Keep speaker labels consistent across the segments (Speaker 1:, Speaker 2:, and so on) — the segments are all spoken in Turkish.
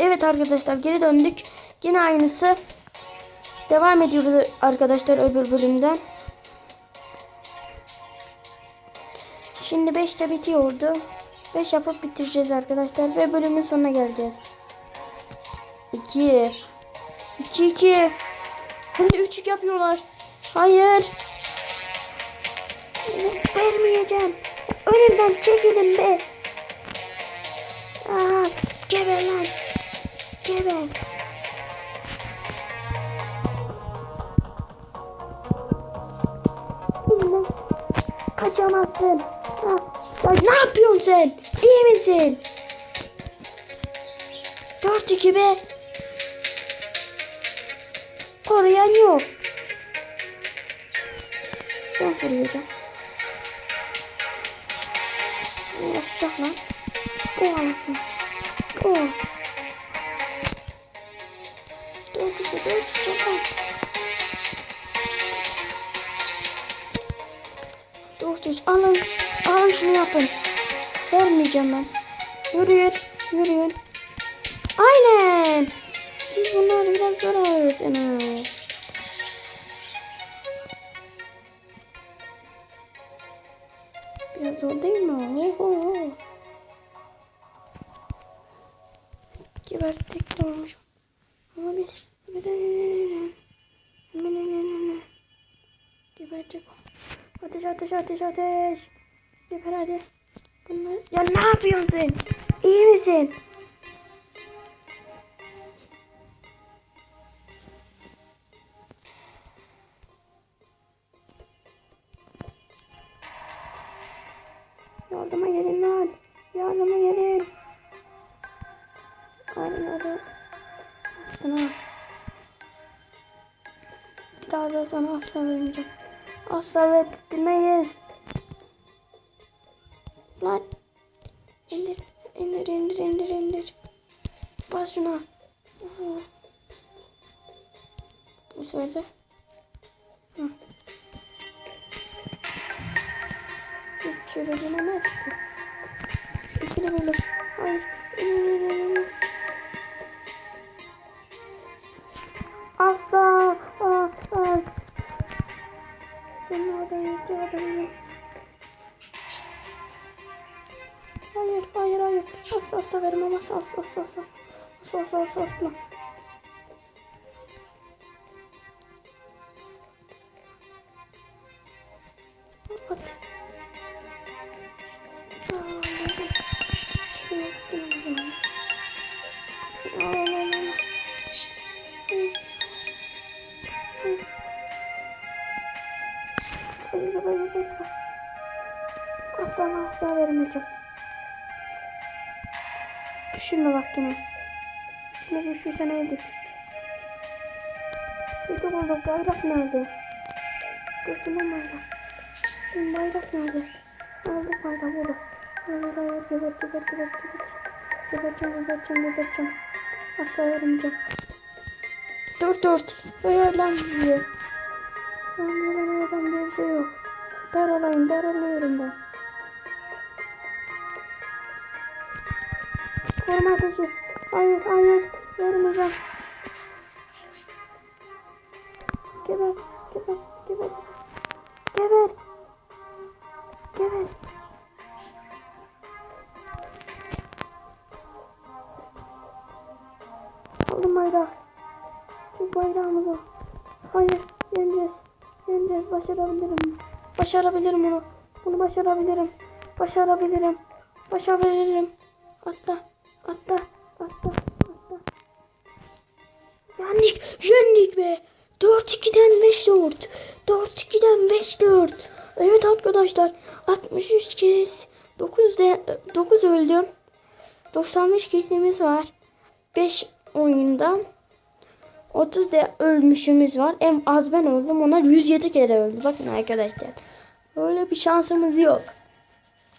Speaker 1: Evet arkadaşlar geri döndük. Yine aynısı. Devam ediyoruz arkadaşlar öbür bölümden. Şimdi 5'te bitiyordu. 5 yapıp bitireceğiz arkadaşlar ve bölümün sonuna geleceğiz. 2 2 2 Şimdi 3 yapıyorlar. Hayır. Vermeyeceğim. Önümden çekilin be. Aa, geber lan. Geber. Kaçamazsın. Ha, ya ne yapıyorsun sen? İyi misin? 4-2 be. Koruyan yok. Ben koruyacağım. Uğraşacak lan. Bu anasını. Bu. Çok var. Dört üç, alın. Alın şunu yapın. Vermeyeceğim ben. Yürüyün, yürüyün. Aynen. Siz bunları biraz zor öğretiniz. Biraz zor değil mi? Oho. Geberttik de olmuş. Ama biz Gebertecek o. Ateş ateş ateş ateş. Geber hadi. Bunlar... Ya ne yapıyorsun sen? İyi misin? Yardıma gelin lan. Yardıma gelin. Arıları. Sana. Bir daha da sana asla vermeyeceğim. Asla verdirmeyiz. Lan. İndir. İndir indir indir indir. Bas şuna. Uf. Bu sefer. Hiç denemez ki. Şu ikili böyle. Hayır. İn, in, in, in, Orada yiyeceği adamı. Hayır, hayır, hayır. Asla, asla vermem. Asla, asla, asla, asla. Asla, asla, asla, asla. At. Asla asla vermeyeceğim. Düşünme bak yine. Yine düşünsene öldük. Peki burada bayrak nerede? Götürme bayrak. Benim bayrak nerede? Aldı bayrak burada. Hayır hayır geber geber geber geber. Gebereceğim gebereceğim gebereceğim. Asla vermeyeceğim. Dur dur. Hayır lan diyor. Ben buradan oradan bir şey yok. Daralayın daralıyorum ben. Koruma ateşi. Hayır hayır. Vermeyeceğim. Geber geber geber. Geber. Geber. Aldım bayrağı. Şu bayrağımızı. Hayır, yeneceğiz. Yeneceğiz, başarabilirim. Başarabilirim bunu. Bunu başarabilirim. Başarabilirim. Başarabilirim. Atla, atla, atla, atla. Yendik, yendik be. 4-2'den 5-4. 4-2'den 5-4. Evet arkadaşlar. 63 kez. 9 de 9 öldüm. 95 kilimiz var. 5 oyundan 30 de ölmüşümüz var. En az ben öldüm. Ona 107 kere öldü. Bakın arkadaşlar. Böyle bir şansımız yok.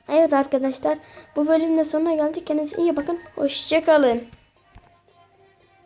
Speaker 1: Evet arkadaşlar. Bu bölümde sonuna geldik. Kendinize iyi bakın. Hoşçakalın.